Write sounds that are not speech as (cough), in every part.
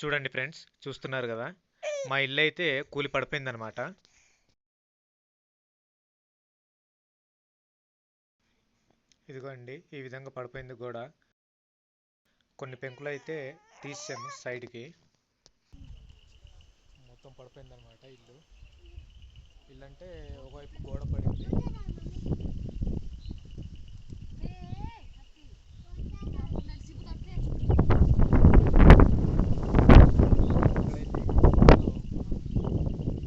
చూడండి ఫ్రెండ్స్ చూస్తున్నారు కదా? మా ఇల్లు అయితే కూలి పడిపోయిందనమాట. ఇదిగోండి ఈ విధంగా పడిపోయింది గోడ. కొన్ని పెంకులు అయితే తీసాము సైడ్కి. మొత్తం పడిపోయింది అనమాట ఇల్లు. ఇల్లు అంటే ఒకవైపు గోడ పడింది ఇక్కడైతే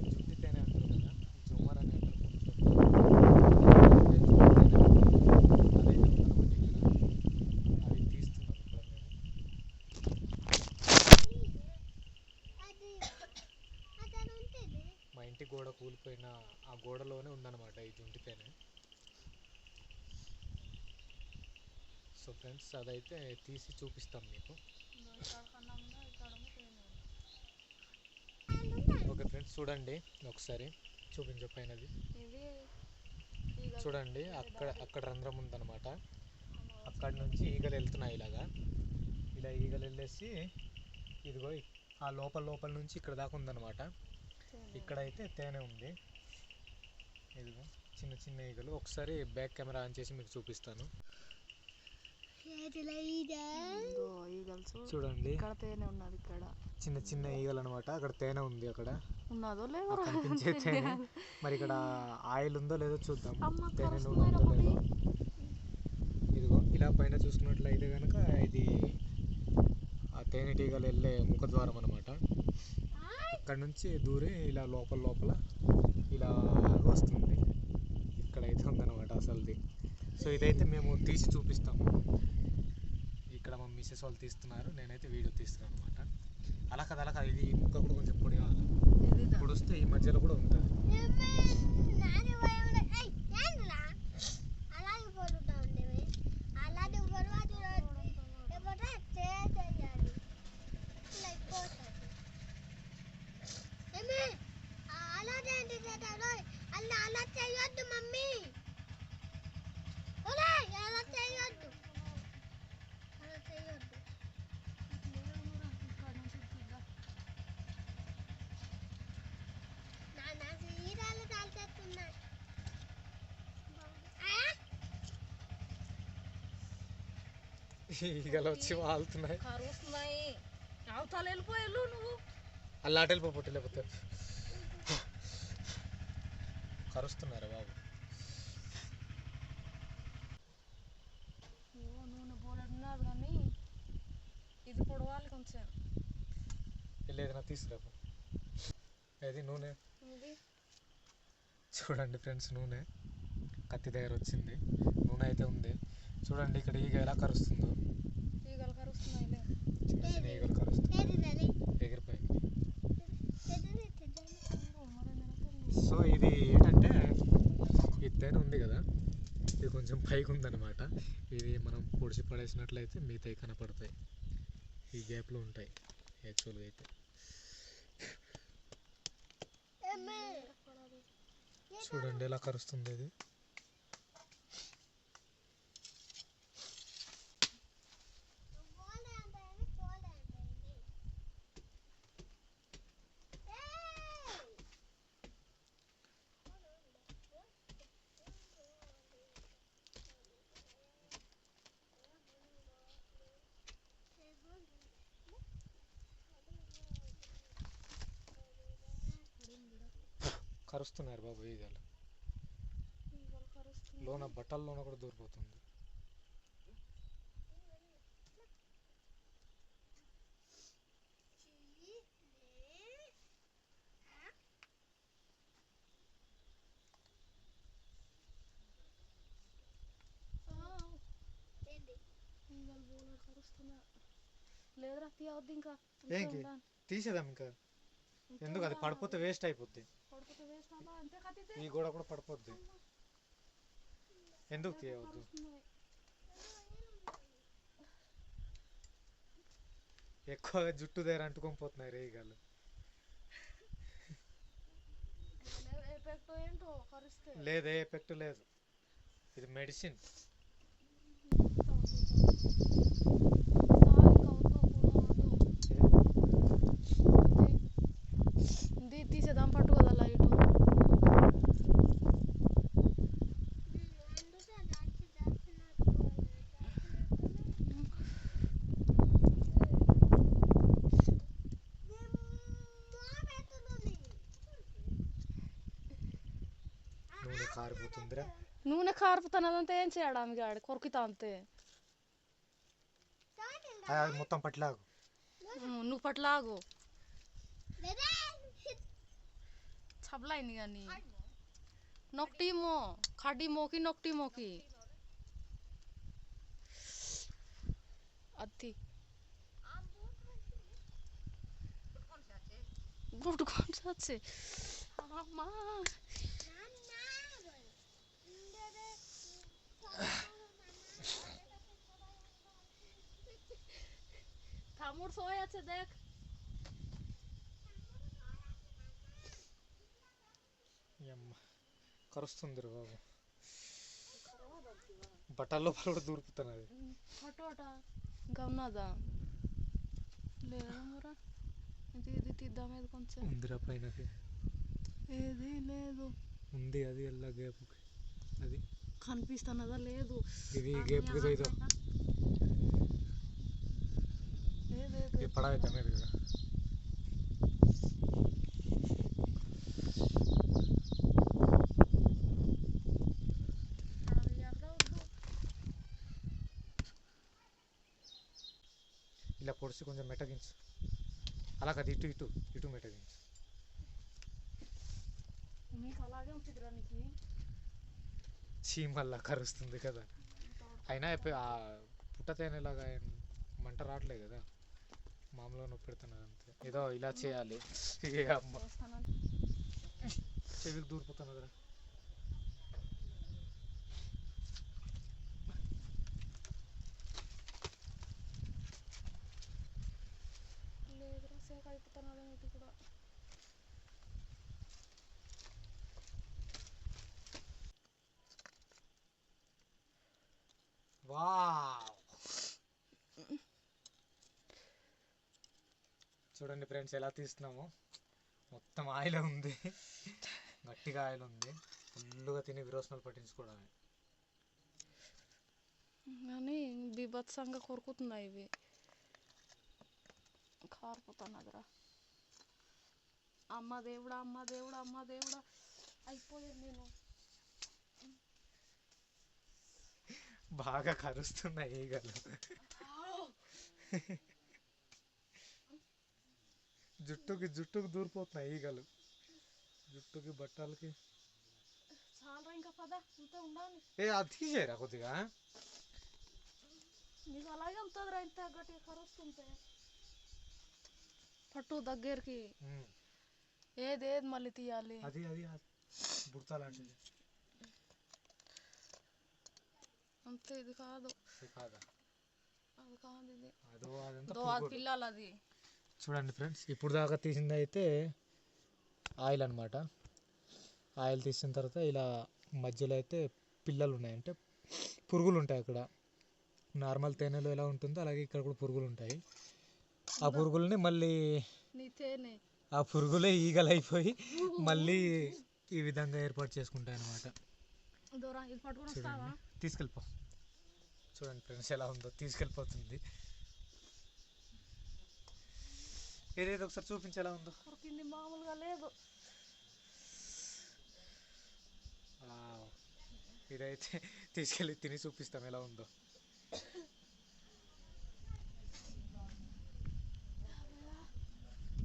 జుట్టి తేనె అంటారు కదా జుమ్మర్ అని అంటారు కొంచెం. అదైతే ఉందన్నమాట ఇక్కడ అది తీస్తున్నారు ఇక్కడ మేము మా ఇంటి గోడ కూలిపోయిన ఆ గోడలోనే ఉందన్నమాట ఈ జుంటి తేనె. సో ఫ్రెండ్స్ అదైతే తీసి చూపిస్తాం మీకు. ఓకే ఫ్రెండ్స్ చూడండి ఒకసారి. చూపించు పైనది. చూడండి అక్కడ అక్కడ రంధ్రం ఉందన్నమాట. అక్కడ నుంచి ఈగలు వెళ్తున్నాయి ఇలాగా. ఇలా ఈగలు వెళ్ళేసి ఇదిగో ఆ లోపల లోపల నుంచి ఇక్కడ దాకా ఉందన్నమాట. ఇక్కడైతే తేనె ఉంది. ఇదిగో చిన్న చిన్న ఈగలు. ఒకసారి బ్యాక్ కెమెరా ఆన్ చేసి మీకు చూపిస్తాను. చూడండి. ఇక్కడ తేనె ఉన్నది ఇక్కడ. చిన్న చిన్న ఈగలు అనమాట అక్కడ తేనె ఉంది అక్కడ. ఉన్నదో లేదో కనిపించే తేనె. మరి ఇక్కడ ఆయిల్ ఉందో లేదో చూద్దాం. తేనె నూనె ఉందో. లేదో. ఇదిగో ఇలా పైన చూసుకున్నట్లయితే కనుక ఇది ఆ తేనెటీగలు వెళ్ళే ముఖద్వారం అనమాట ఇక్కడ నుంచి దూరి ఇలా లోపల లోపల ఇలా వస్తుంది ఇక్కడైతే ఉందన్నమాట అసలుది సో ఇదైతే మేము తీసి చూపిస్తాము ఇక్కడ మా మిస్సెస్ వాళ్ళు తీస్తున్నారు నేనైతే వీడియో తీస్తున్నాను అనమాట అలా కదా అలా కాదు ఇది ముక్క కూడా కొంచెం పొడి. ఇప్పుడు వస్తే ఈ మధ్యలో కూడా ఉంటుంది. ఈగలు వచ్చి వాళ్తున్నాయి. కరుస్తున్నాయి అవతల వెళ్ళిపోయారు నువ్వు. అలా అటు వెళ్ళిపోతే లేకపోతే. కరుస్తున్నారా బాబు? ఓ నూనె పోలేడున్నది కానీ ఇది పొడవాలి కొంచెం. లేదు నా తీసుకురాపు ఏది నూనె? చూడండి ఫ్రెండ్స్ నూనె. కత్తి దగ్గర వచ్చింది. నూనె అయితే ఉంది. చూడండి ఇక్కడ ఈగ ఎలా కరుస్తుందో. ఈగలు కరుస్తున్నాయిలే చిన్న చిన్న ఈగలు ఎగిరిపోయింది. సో ఇది ఏంటంటే ఈ తేనె ఉంది కదా ఇది కొంచెం పైకి ఉందన్నమాట. ఇది మనం పొడిచి పడేసినట్లయితే మిగతాయి కనపడతాయి. ఈ గ్యాప్లో ఉంటాయి యాక్చువల్గా అయితే. చూడండి ఎలా కరుస్తుంది ఇది. కరుస్తున్నారు బాబు ఈగలు. లోన బట్టల్లోన కూడా దూరిపోతుంది. లేదురా తీయవద్దు ఇంకా? తీసేదాం ఇంకా ఎందుకు? అది పడిపోతే వేస్ట్ అయిపోద్ది. ఈ గోడ కూడా పడిపోద్ది. ఎందుకు తీయవద్దు ఎక్కువగా జుట్టు దగ్గర అంటుకొని పోతున్నాయి రేగాలు లేదే ఎఫెక్ట్ లేదు. ఇది మెడిసిన్. నూనె కారిపోతుందిరా నూనె కారుపుతున్నదంతా ఏం చేయడం ఆమె కొరుకుతా అంతే మొత్తం పట్లాగు. నువ్వు పట్లాగు. చబలైంది కానీ. నొకటి మో కడి మోకి నొకటి మోకి. అత్తి. గుడ్ కొంచెం అమ్మా. সোয়া আছে দেখ కరుస్తుంది బాబు. బట్టల లోపల కూడా దూరుకుతున్నది గమనదా? లేదా ఇది ఇది తీద్దాం ఇది కొంచెం. ఉందిరా పైన ఏది లేదు. ఉంది అది ఎలా గ్యాప్కి అది. కనిపిస్తున్నదా? లేదు. ఇది గ్యాప్కి ఇదో లేదు ఇది పడవైతే అనేది కదా ఇలా పొడిచి కొంచెం మెటగించు అలా కాదు ఇటు ఇటు ఇటు మెటగించు అలాగే చీమల్లా కరుస్తుంది కదా అయినా అయిపోయి ఆ పుట్ట తేనెలాగా మంట రావట్లేదు కదా మామూలుగా నొప్పి పెడుతున్నారు అంతే. ఏదో ఇలా చేయాలి. ఏ (laughs) అమ్మ. చెవికి దూరిపోతున్నదిరా లేదురా సేక అయిపోతున్నదా నీకు కూడా. చూడండి ఫ్రెండ్స్ ఎలా తీస్తున్నామో. మొత్తం ఆయిల్ ఉంది. గట్టిగా ఆయిల్ ఉంది. ఫుల్గా తిని విరోచనాలు పట్టించుకోవడమే. కానీ బీభత్సంగా కొరుకుతున్నాయి ఇవి. కారిపోతున్నదిరా అమ్మ దేవుడా అమ్మ దేవుడా అమ్మ దేవుడా. అయిపోయాను నేను. బాగా కరుస్తున్నాయి ఈగలు. జుట్టుకి జుట్టుకి దూరిపోతున్నాయి ఈగలు. జుట్టుకి బట్టలకి. ఏ అది తీసేయరా కొద్దిగా? నీకు అలాగే ఉంటుందిరా ఇంత గట్టిగా కరుస్తుంటే. పట్టు దగ్గరికి. ఏది ఏది మళ్ళీ తీయాలి? అది అది బుడత లాంటిది. అంతే ఇది కాదు. కాదా? అది కాదు ఇది. అదో. పిల్లలు అది చూడండి ఫ్రెండ్స్ ఇప్పుడు దాకా తీసింది అయితే ఆయిల్ అనమాట ఆయిల్ తీసిన తర్వాత ఇలా మధ్యలో అయితే పిల్లలు ఉన్నాయి. అంటే పురుగులు ఉంటాయి అక్కడ. నార్మల్ తేనెలో ఎలా ఉంటుందో అలాగే ఇక్కడ కూడా పురుగులు ఉంటాయి. ఆ పురుగుల్ని మళ్ళీ ఆ పురుగులే ఈగలు అయిపోయి మళ్ళీ ఈ విధంగా ఏర్పాటు చేసుకుంటాయి అనమాట తీసుకెళ్ళిపో. చూడండి ఫ్రెండ్స్ ఎలా ఉందో తీసుకెళ్ళిపోతుంది. ఏదేదో ఒకసారి చూపించి ఎలా ఉందో. కొరికింది మామూలుగా లేదు. ఇదైతే తీసుకెళ్ళి తిని చూపిస్తాం ఎలా ఉందో.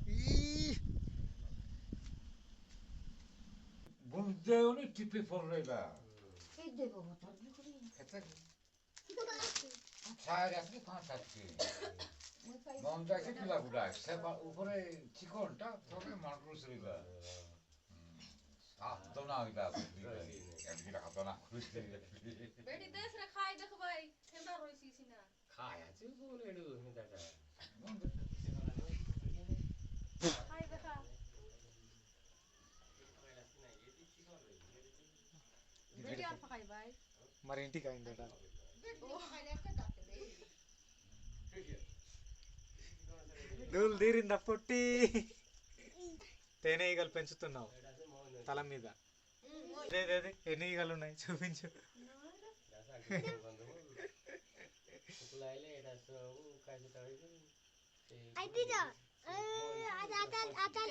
ఈ! Buongiorno tipi forrega. ছায়াগাছকে ফাঁসাচ্ছি মমতাকে পিলা গুলা সে উপরে চিকনটা তবে মানুষ রিবা সাতনা হইলা একদিন হাতনা খুঁজতে বেটি দেশ রে খাই দেখ ভাই ঠান্ডা রইছিস না খাই দেখা বেটি আর খাই ভাই మరి ఇంటికి అయిందట దూలు తీరిందా పొట్టి? తేనె ఈగలు పెంచుతున్నావు తల మీద. ఎన్ని ఈగలు ఉన్నాయి? చూపించు.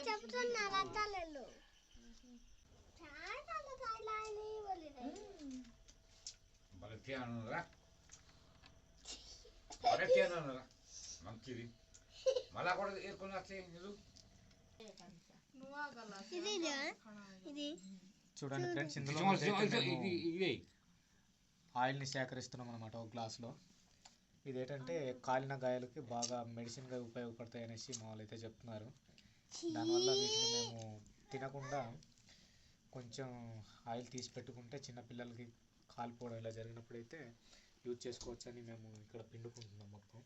చెప్తున్నారు మంచిది. మళ్ళా కూడా ఏరుకొని వస్తాయి చూడండి ఫ్రెండ్స్ ఇందులో ఇది ఆయిల్ని సేకరిస్తున్నాం అనమాట ఒక గ్లాస్లో. ఇదేంటంటే కాలిన గాయాలకి బాగా మెడిసిన్గా ఉపయోగపడతాయి అనేసి మా వాళ్ళు అయితే చెప్తున్నారు. దానివల్ల వీటిని మేము తినకుండా కొంచెం ఆయిల్ తీసి పెట్టుకుంటే చిన్న పిల్లలకి కాలిపోవడం ఇలా జరిగినప్పుడు అయితే యూజ్ చేసుకోవచ్చు అని మేము ఇక్కడ పిండుకుంటున్నాం మొత్తం.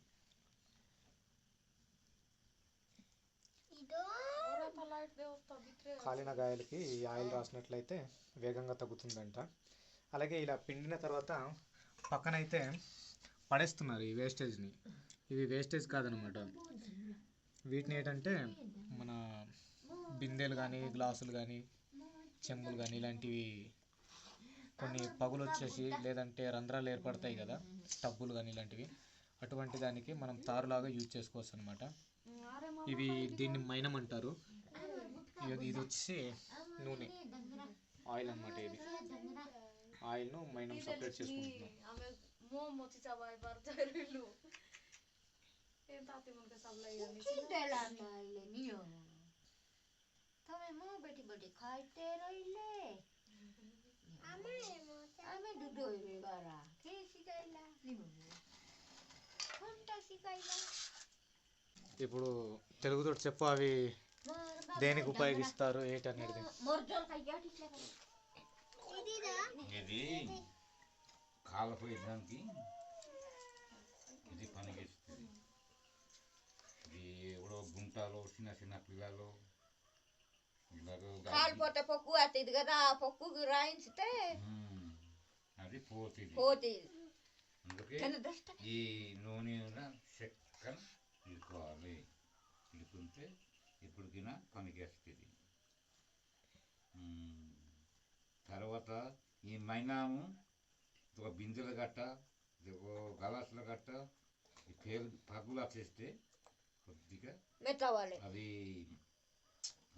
కాలిన గాయాలకి ఈ ఆయిల్ రాసినట్లయితే వేగంగా తగ్గుతుందంట. అలాగే ఇలా పిండిన తర్వాత పక్కనైతే పడేస్తున్నారు ఈ వేస్టేజ్ని. ఇవి వేస్టేజ్ కాదనమాట. వీటిని ఏంటంటే మన బిందెలు కానీ గ్లాసులు కానీ చెంబులు కానీ ఇలాంటివి కొన్ని పగులు వచ్చేసి లేదంటే రంధ్రాలు ఏర్పడతాయి కదా టబ్బులు కానీ ఇలాంటివి అటువంటి దానికి మనం తారులాగా యూజ్ చేసుకోవచ్చు అనమాట ఇవి దీన్ని మైనం అంటారు. ఇది ఇది వచ్చి నూనె ఆయిల్ అన్నమాట ఇది. ఆయిల్ను మైనం సపరేట్ చేసుకుంటున్నాం. ఇప్పుడు తెలుగుతో చెప్పు అవి దేనికి ఉపయోగిస్తారు ఏంటనేది ఇది కాలపోయడానికి ఇది పనికిస్తుంది ఇది ఎవడో గుంటలో చిన్న చిన్న పిల్లలు కాలిపోతే పొక్కు అత్తది కదా పొక్కు రాయించితే అది పోతుంది. పోతుంది. అందుకే ఈ నూనె చెక్కన ఇరుకోవాలి. ఇరుకుంటే ఇప్పటికైనా పనికేస్తుంది. తర్వాత ఈ మైనాము ఒక బిందెల గట్ట ఒక గలాసుల గట్ట ఈ పేరు పగులా చేస్తే కొద్దిగా మెత్తవాలి అది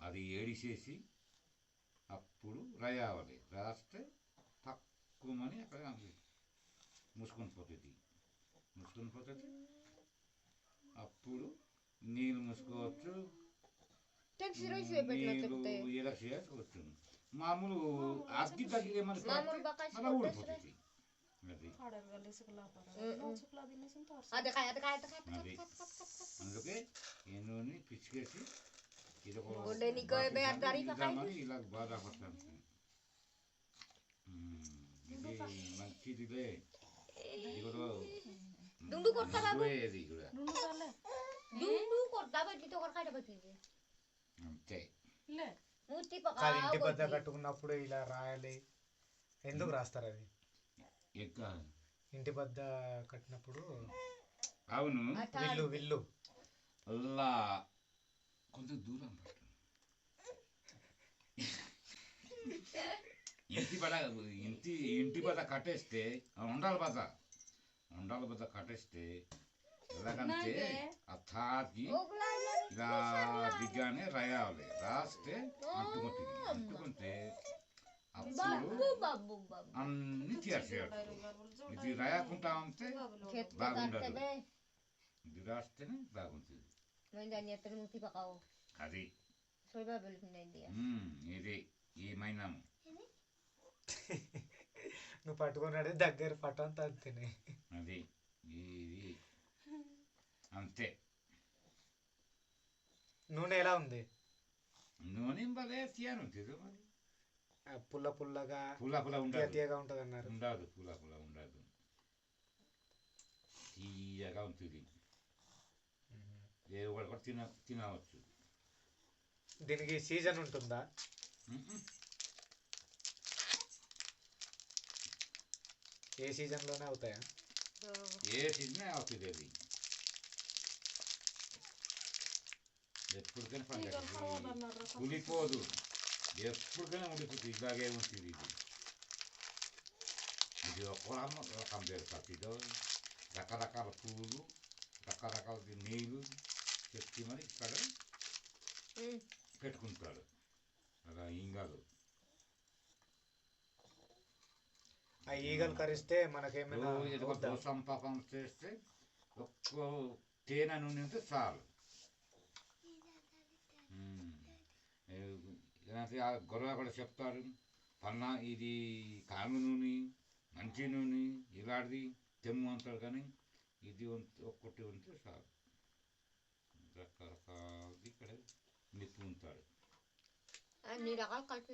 అది ఏడిసేసి అప్పుడు రాయాలి. రాస్తే మూసుకొని పోతుంది మూసుకొని పోతుంది అప్పుడు నీళ్ళు మూసుకోవచ్చు టెన్షన్ రైస్ పెట్టిన నీళ్ళు చెప్తే ఇలా చేసుకోవచ్చు మామూలు అగ్గి తగ్గి ఏమని మామూలు బకాయి మళ్ళీ కొట్టేసి ఊడిపోతుంది అది కాడలు వెళ్ళి సుకులా పర సుకులా తినేసి తోర్స్ అది కాయ అది కాయ అది కాయ అది అందుకే ఈ నూనె పిచ్చికేసి ఇది ఒక గుండె నీకో ఏ బే అద్దారి ఇద్దామని ఇలా బాధపడతాను ఇది మంచిదిలే అంతే కాదు ఇంటి పెద్ద కట్టుకున్నప్పుడు ఇలా రాయాలి. ఎందుకు రాస్తారు అది ఇంటి పెద్ద కట్టినప్పుడు అవును. విల్లు విల్లు. అల్లా కొంచెం దూరం ఇంటి బద ఇంటి ఇంటి బద కట్టేస్తే ఉండాలి బద ఉండాలి బద కట్టేస్తే ఎలాగంటే ఆ తాకి ఇలా దిగ్గానే రాయాలి. రాస్తే అంటుకుంటుంది అంటుకుంటే అప్పుడు అన్ని తీసేయచ్చు ఇది రాయకుండా ఉంటే బాగుండదు. ఇది రాస్తేనే బాగుంటుంది. అది. ఇది ఈ మైనాము (laughs) నువ్వు పట్టుకున్నాడే దగ్గర పట్టంత అంతేనే ఇది అంతే. నూనె ఎలా ఉంది? నూనె భలే తీయను మరి. పుల్ల పుల్లగా పుల్ల పుల్ల ఉండదు. తీయగా ఉంటుంది అన్నారు ఉండదు పుల్ల పుల్ల ఉండదు. తీయగా ఉంటుంది. ఏ ఒకటి కూడా తిన తినవచ్చు. దీనికి సీజన్ ఉంటుందా. ఏ సీజన్లోనే అవుతాయా? ఏ సీజనే అవుతుంది అది ఎప్పటికైనా పండుగ కులిపోదు ఎప్పటికైనా ఉండిపోతుంది ఇలాగే ఉంటుంది ఇది ఇది ఒక రకం ఇది రకరకాల పువ్వులు రకరకాల నీళ్ళు చెప్తి మరి ఇక్కడ పెట్టుకుంటాడు అలా ఇంగాలు ఆ ఈగలు కరిస్తే మనకేమైనా పాపం చేస్తే ఒక్క తేనె నూనె ఉంటే చాలు. ఏ- ఇలాంటి ఆ గొడవ కూడా చెప్తారు పన్నా ఇది కాంగు నూనె మంచి నూనె ఇలాంటిది తెమ్ము అంటారు కానీ ఇది ఒక్కటి ఉంటే చాలు. రకరకాలది ఇక్కడ నిప్పు ఉంటాడు అన్ని రకాలు కలిపి